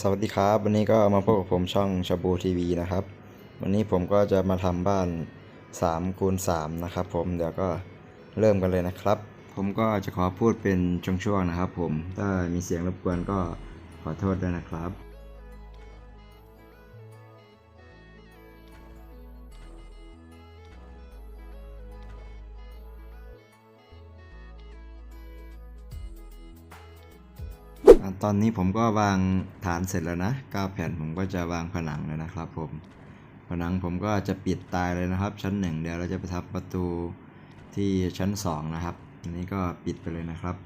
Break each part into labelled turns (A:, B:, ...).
A: สวัสดีครับ วันนี้ก็มาพบกับผมช่องชาบูทีวีนะครับ วันนี้ผมก็จะมาทำบ้าน3คูณ3นะครับผมเดี๋ยวก็เริ่มกันเลยนะครับ ผมก็จะขอพูดเป็นช่วงๆนะครับ ผมถ้ามีเสียงรบกวนก็ขอโทษด้วยนะครับ ตอนนี้ผมก็วางฐานเสร็จแล้วนะ9แผ่นผมก็จะวางผนังเลยนะครับผมผนังผมก็จะปิดตายเลยนะครับ ชั้นหนึ่งเดี๋ยวเราจะไปทำประตูที่ชั้นสองนะครับอันนี้ก็ปิดไปเลยนะครับ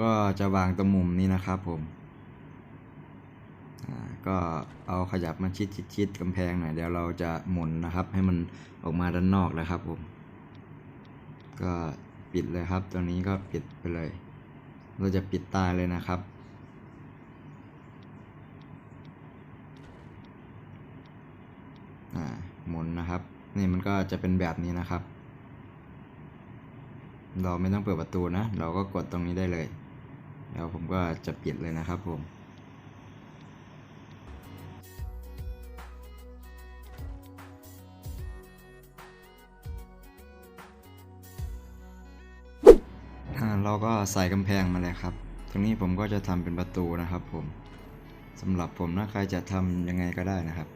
A: ก็จะวางตรงมุมนี้นะครับผมก็เอาขยับมาชิดชิดชิดกำแพงหน่อยเดี๋ยวเราจะหมุนนะครับ ให้มันออกมาด้านนอกนะครับผม ก็ปิดเลยครับตรงนี้ก็ปิดไปเลย เราจะปิดตายเลยนะครับ หมุนนะครับ นี่มันก็จะเป็นแบบนี้นะครับ เราไม่ต้องเปิดประตูนะ เราก็กดตรงนี้ได้เลย แล้วผมก็จะปิดเลยนะครับผมเราก็ใส่กำแพงมาเลยครับ ตรงนี้ผมก็จะทำเป็นประตูนะครับผมสำหรับผมนะใครจะทำยังไงก็ได้นะครับ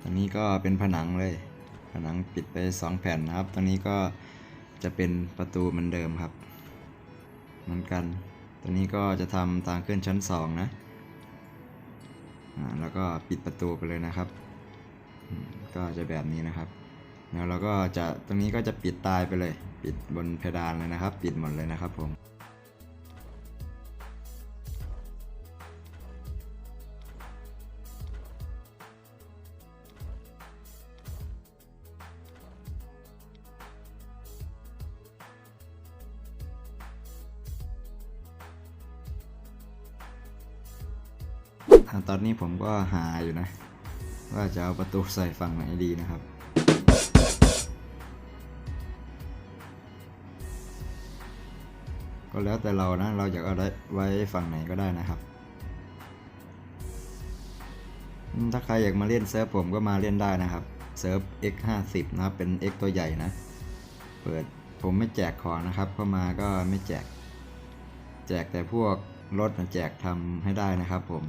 A: ตรงนี้ก็เป็นผนังเลย ผนังปิดไปสองแผ่นนะครับ ตรงนี้ก็ จะเป็นประตูเหมือนเดิมครับเหมือนกันตรงนี้ก็จะทำทางขึ้นชั้นสองนะแล้วก็ปิดประตูไปเลยนะครับ ก็จะแบบนี้นะครับ แล้วเราก็จะตรงนี้ก็จะปิดตายไปเลย ปิดบนเพดานเลยนะครับ ปิดหมดเลยนะครับผม อ่าตอนนี้ผมก็หาอยู่นะ ว่าจะเอาประตูใส่ฝั่งไหนดีนะครับ ก็แล้วแต่เรานะ เราอยากเอาได้ไว้ฝั่งไหนก็ได้นะครับ ถ้าใครอยากมาเล่นเซิร์ฟผมก็มาเล่นได้นะครับเซิร์ฟ x 5 0นะครับ เป็น x ตัวใหญ่นะ เปิดผมไม่แจกของนะครับ เข้ามาก็ไม่แจก แจกแต่พวกรถแจกทำให้ได้นะครับผม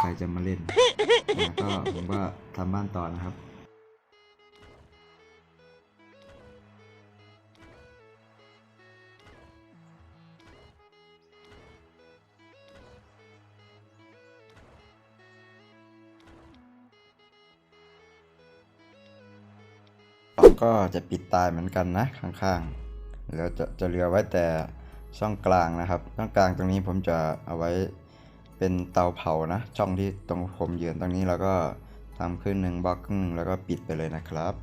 A: ใครจะมาเล่นนะก็ผมก็ทำบ้านต่อนะครับเราก็จะปิดตายเหมือนกันนะข้างๆแล้วจะจะเหลือไว้แต่ช่องกลางนะครับ ช่องกลางตรงนี้ผมจะเอาไว้ เป็นเตาเผานะ ช่องที่ตรงผมยืนตรงนี้แล้วก็ทำครึ่งหนึ่งบล็อกครึ่งหนึ่งแล้วก็ปิดไปเลยนะครับ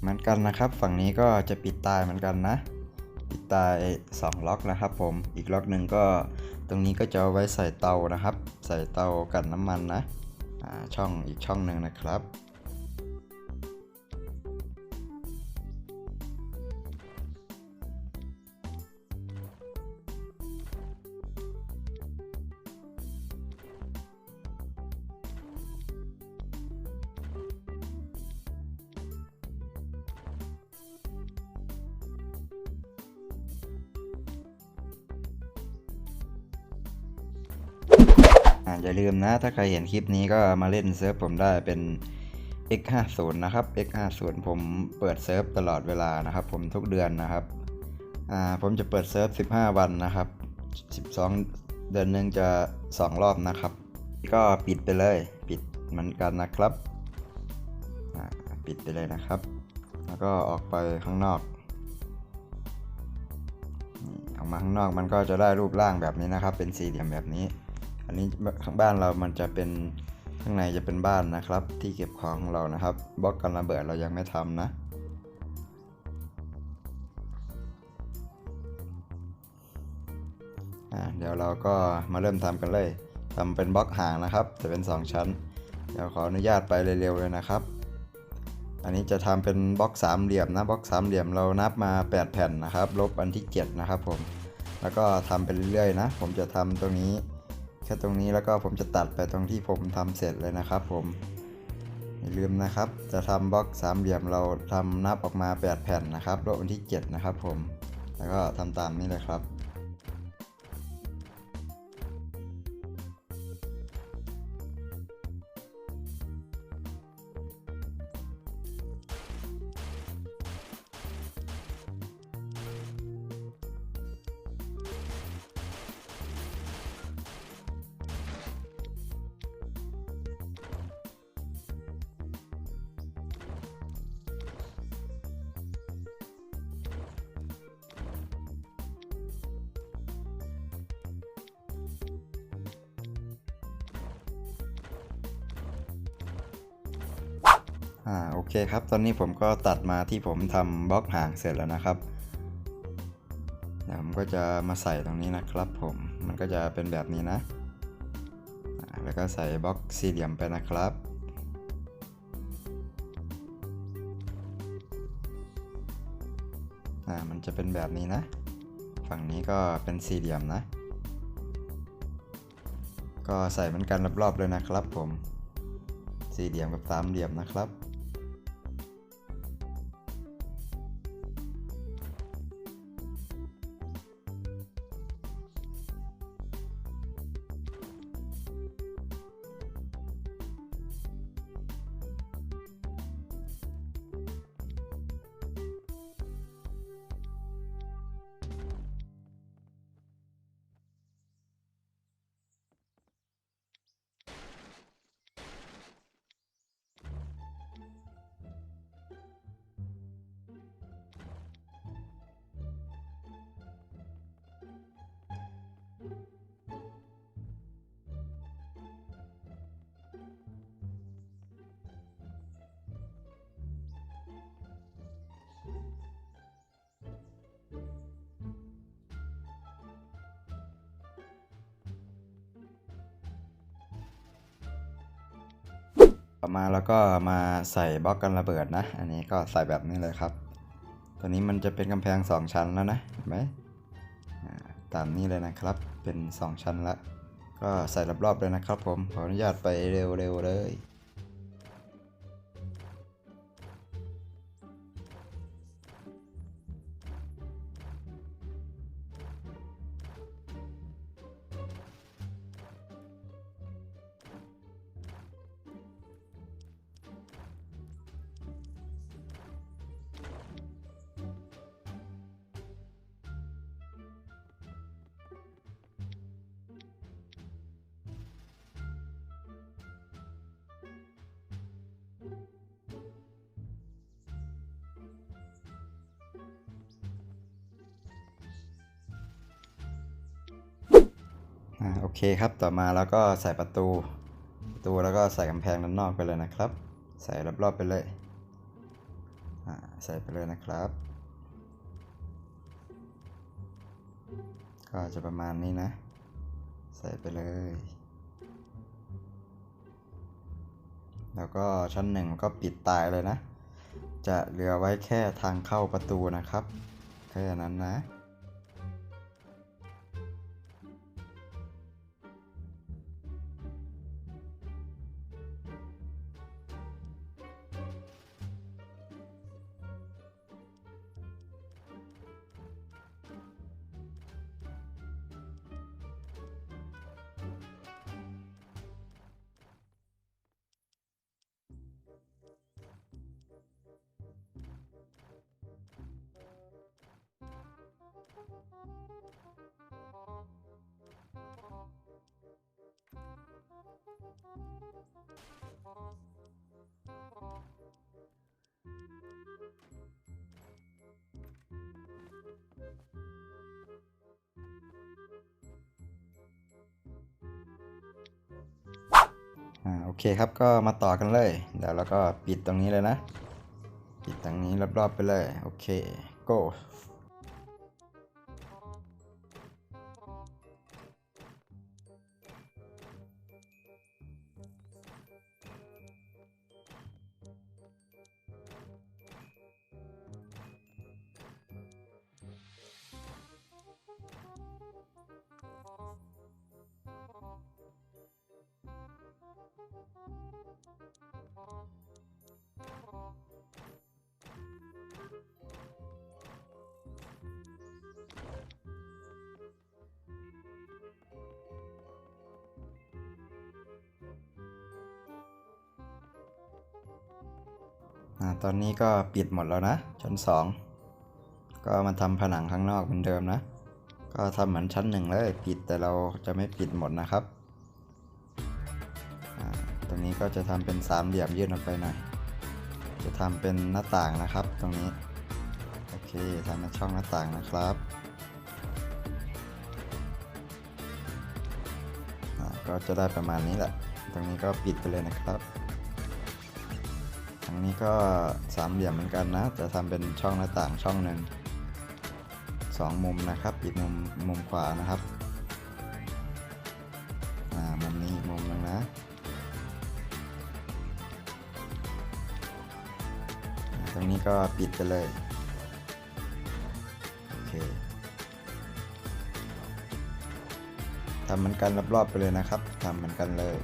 A: เหมือนกันนะครับ ฝั่งนี้ก็จะปิดตายเหมือนกันนะ ตาย 2 ล็อกนะครับ ผมอีกล็อกหนึ่งก็ตรงนี้ก็จะเอาไว้ใส่เตานะครับ ใส่เตากันน้ำมันนะอ่าช่องอีกช่องหนึ่งนะครับ อย่าลืมนะ ถ้าใครเห็นคลิปนี้ก็มาเล่นเซิร์ฟผมได้เป็น X50 นะครับ X50 ผมเปิดเซิร์ฟตลอดเวลานะครับ ผมทุกเดือนนะครับผมจะเปิดเซิร์ฟ 15 วันนะครับ 12 เดือนหนึ่งจะ 2 รอบนะครับ ก็ปิดไปเลย ปิดเหมือนกันนะครับ ปิดไปเลยนะครับ แล้วก็ออกไปข้างนอก ออกมาข้างนอกมันก็จะได้รูปร่างแบบนี้นะครับ เป็นสี่เหลี่ยมแบบนี้ อันนี้ข้างบ้านเรามันจะเป็นข้างในจะเป็นบ้านนะครับ ที่เก็บของของเรานะครับบล็อกกันระเบิดเรายังไม่ทำนะ เดี๋ยวเราก็มาเริ่มทำกันเลยทำเป็นบล็อกห่างนะครับ จะเป็น 2 ชั้น เดี๋ยวขออนุญาตไปเร็วๆเลยนะครับ อันนี้จะทำเป็นบล็อกสามเหลี่ยมนะบล็อกสามเหลี่ยมเรานับมา 8 แผ่นนะครับ ลบอันที่ 7 นะครับผม แล้วก็ทำไปเรื่อยๆนะ ผมจะทำตรงนี้ แค่ตรงนี้แล้วก็ผมจะตัดไปตรงที่ผมทำเสร็จเลยนะครับ ผมอย่าลืมนะครับ จะทำบล็อกสามเหลี่ยมเราทำนับออกมา 8 แผ่นนะครับลบอันที่ 7 นะครับ ผมแล้วก็ทำตามนี้เลยครับ ครับ ตอนนี้ผมก็ตัดมาที่ผมทำบล็อกห่างเสร็จแล้วนะครับเดี๋ยวผมก็จะมาใส่ตรงนี้นะครับ ผม มันก็จะเป็นแบบนี้นะ แล้วก็ใส่บล็อกสี่เหลี่ยมไปนะครับอ่ามันจะเป็นแบบนี้นะ ฝั่งนี้ก็เป็นสี่เหลี่ยมนะ ก็ใส่เหมือนกันรอบๆเลยนะครับ ผม สี่เหลี่ยมกับสามเหลี่ยมนะครับ ต่อมาแล้วก็มาใส่บล็อกกันระเบิดนะ อันนี้ก็ใส่แบบนี้เลยครับ ตัวนี้มันจะเป็นกำแพง 2 ชั้นแล้วนะเห็นไหมตามนี้เลยนะครับ เป็น 2 ชั้นละ ก็ใส่รอบๆเลยนะครับผม ขออนุญาตไปเร็วๆเลย เคครับต่อมาแล้วก็ใส่ประตู ประตูแล้วก็ใส่กำแพงด้านนอกไปเลยนะครับ ใส่รอบๆไปเลยใส่ไปเลยนะครับ ก็จะประมาณนี้นะ ใส่ไปเลย แล้วก็ชั้นหนึ่งก็ปิดตายเลยนะ จะเหลือไว้แค่ทางเข้าประตูนะครับ แค่นั้นนะ เคครับก็มาต่อกันเลย เดี๋ยวเราก็ปิดตรงนี้เลยนะ ปิดตรงนี้รอบๆไปเลย โอเค go ตอนนี้ก็ปิดหมดแล้วนะ ชั้นสองก็มาทำผนังข้างนอกเหมือนเดิมนะ ก็ทำเหมือนชั้นหนึ่งเลยปิดแต่เราจะไม่ปิดหมดนะครับ ตรงนี้ก็จะทำเป็นสามเหลี่ยมยื่นออกไปหน่อย จะทำเป็นหน้าต่างนะครับ ตรงนี้ โอเคทำเป็นช่องหน้าต่างนะครับก็จะได้ประมาณนี้แหละ ตรงนี้ก็ปิดไปเลยนะครับ งนี้ก็สามเหลี่ยมเหมือนกันนะ จะทำเป็นช่องหน้าต่างช่องหนึ่งสองมุมนะครับ อีกมุมมุมขวานะครับอ่ามุมนี้อีกมุมหนึงนะตรงนี้ก็ปิดไปเลยโอเคทำเหมือนกันรอบๆไปเลยนะครับทำเหมือนกันเลย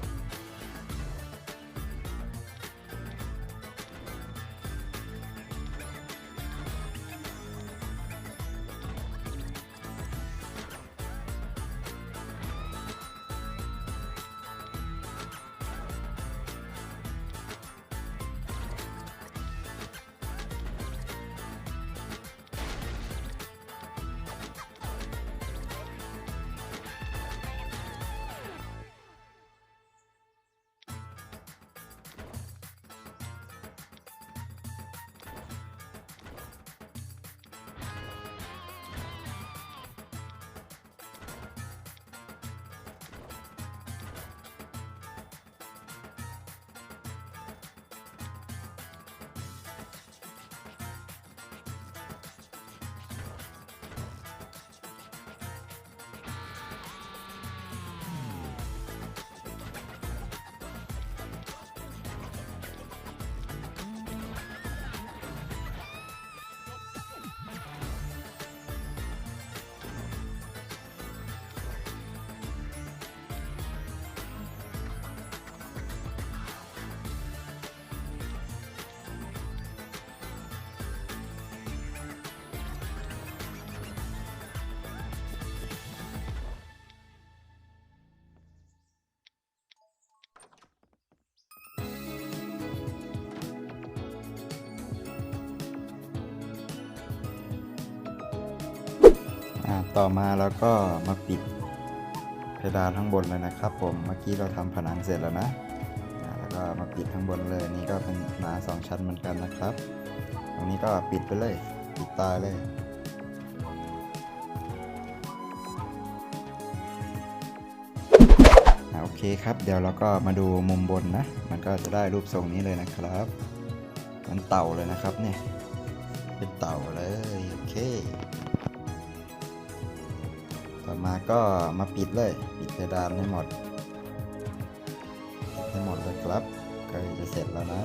A: ต่อมาแล้วก็มาปิดเพดานข้างบนเลยนะครับผมเมื่อกี้เราทำผนังเสร็จแล้วนะแล้วก็มาปิดข้างบนเลยนี่ก็เป็นหนาสองชั้นเหมือนกันนะครับ ตรงนี้ก็ปิดไปเลยปิดตายเลยโอเคครับ เดี๋ยวเราก็มาดูมุมบนนะ มันก็จะได้รูปทรงนี้เลยนะครับมันเต่าเลยนะครับเนี่ยเป็นเต่าเลย โอเค ต่อมาก็มาปิดเลย ปิดเพดานให้หมดปิดให้หมดเลยครับ ก็จะเสร็จแล้วนะ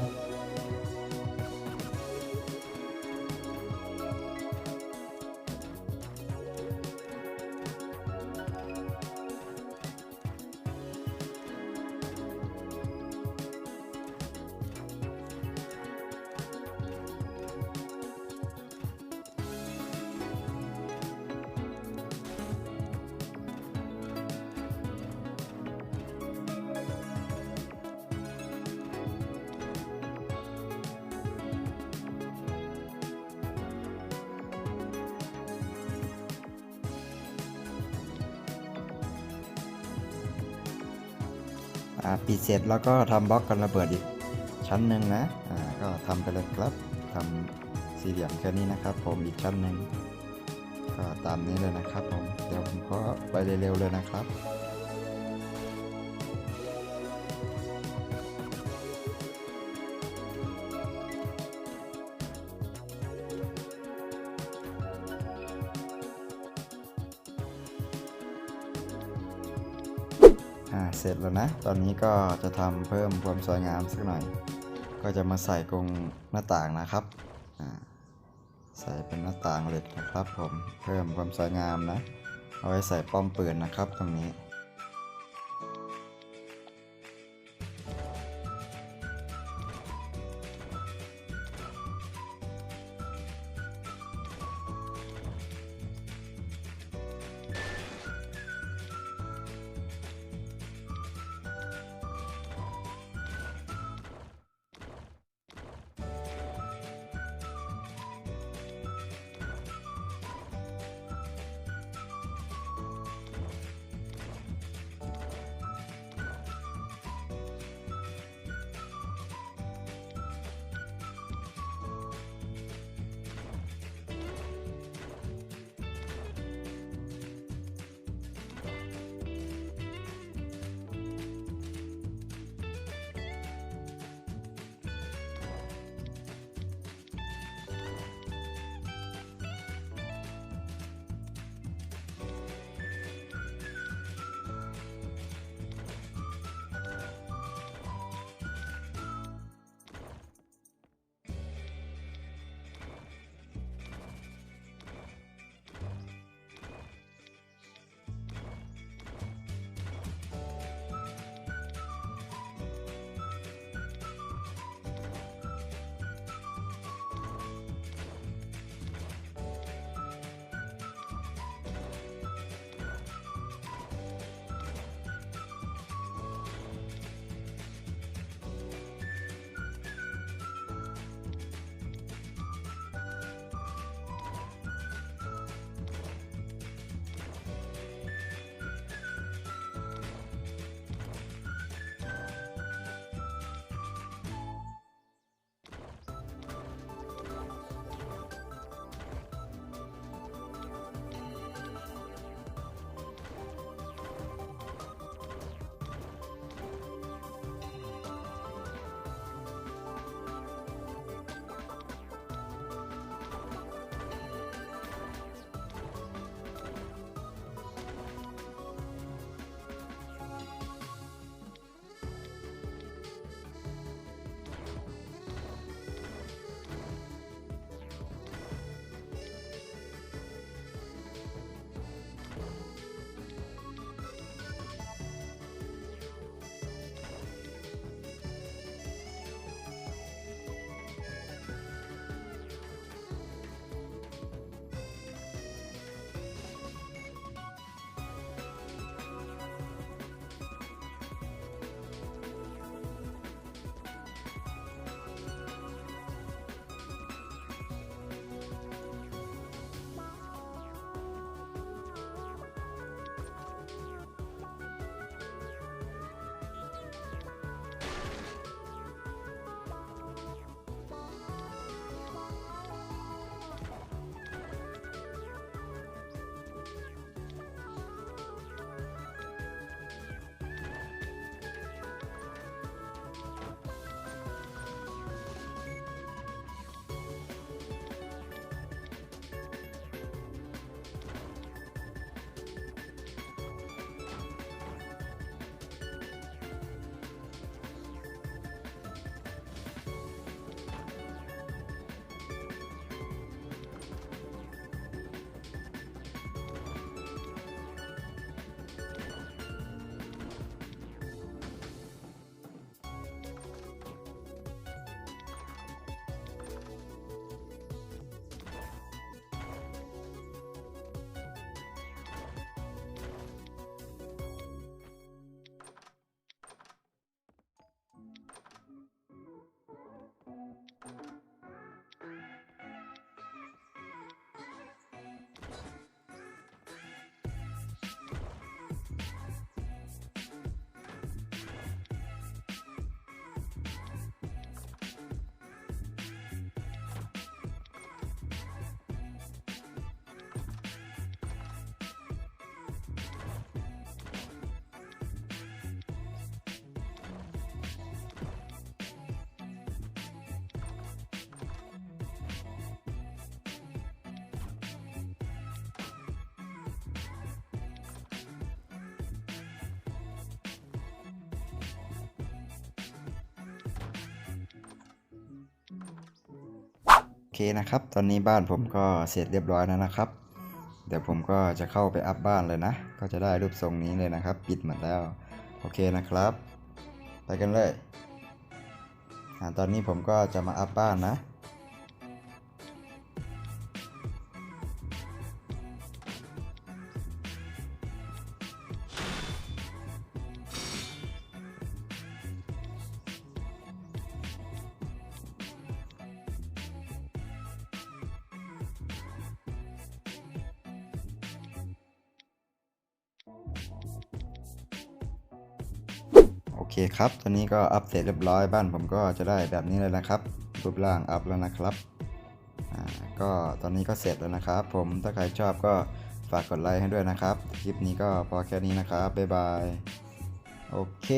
A: ปิดเสร็จแล้วก็ทำบล็อกกันระเบิดอีกชั้นหนึ่งนะก็ทำไปเลยครับทำสี่เหลี่ยมแค่นี้นะครับ ผมอีกชั้นหนึ่งก็ตามนี้เลยนะครับผมเดี๋ยวผมก็ไปเร็วๆเลยนะครับ จแล้วนะ ตอนนี้ก็จะทำเพิ่มความสวยงามสักหน่อย ก็จะมาใส่กรงหน้าต่างนะครับ ใส่เป็นหน้าต่างเหล็กนะครับผม เพิ่มความสวยงามนะ เอาไว้ใส่ป้อมปืนนะครับตรงนี้ เคนะครับ ตอนนี้บ้านผมก็เสร็จเรียบร้อยแล้วนะครับ เดี๋ยวผมก็จะเข้าไปอัพบ้านเลยนะ ก็จะได้รูปทรงนี้เลยนะครับ ปิดหมดแล้ว โอเคนะครับ ไปกันเลยอ่าตอนนี้ผมก็จะมาอัพบ้านนะ เคครับ ตอนนี้ก็อัปเดตเรียบร้อยบ้านผมก็จะได้แบบนี้เลยนะครับ รูปร่างอัพแล้วนะครับอ่าก็ตอนนี้ก็เสร็จแล้วนะครับ ผมถ้าใครชอบก็ฝากกดไลค์ให้ด้วยนะครับ คลิปนี้ก็พอแค่นี้นะครับ บ๊ายบาย โอเค